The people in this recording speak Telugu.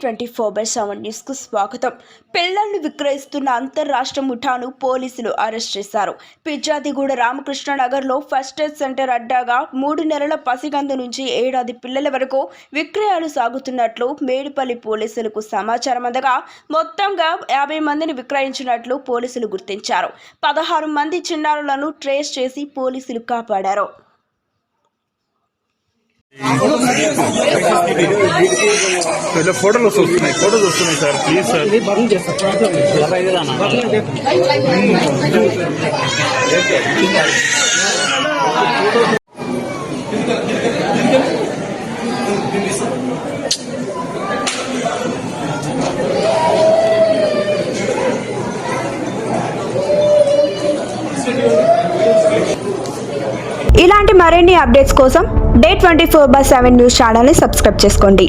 ట్వంటీ ఫోర్ బై సెవెన్ న్యూస్కు స్వాగతం. పిల్లల్ని విక్రయిస్తున్న అంతర్రాష్ట్ర ముఠాను పోలీసులు అరెస్ట్ చేశారు. పిజ్జాదిగూడ రామకృష్ణ నగర్లో ఫస్ట్ ఎయిడ్ సెంటర్ అడ్డాగా మూడు నెలల పసిగందు నుంచి ఏడాది పిల్లల వరకు విక్రయాలు సాగుతున్నట్లు మేడిపల్లి పోలీసులకు సమాచారం అందగా మొత్తంగా యాభై మందిని విక్రయించినట్లు పోలీసులు గుర్తించారు. పదహారు మంది చిన్నారులను ట్రేస్ చేసి పోలీసులు కాపాడారు. ఇట్లా ఫోటోలు వస్తున్నాయి ఫోటోలు వస్తున్నాయి సార్ ప్లీజ్ సార్. ఇలాంటి మరిన్ని అప్డేట్స్ కోసం day twenty four by seven news ఛానల్ని సబ్స్క్రైబ్ చేసుకోండి.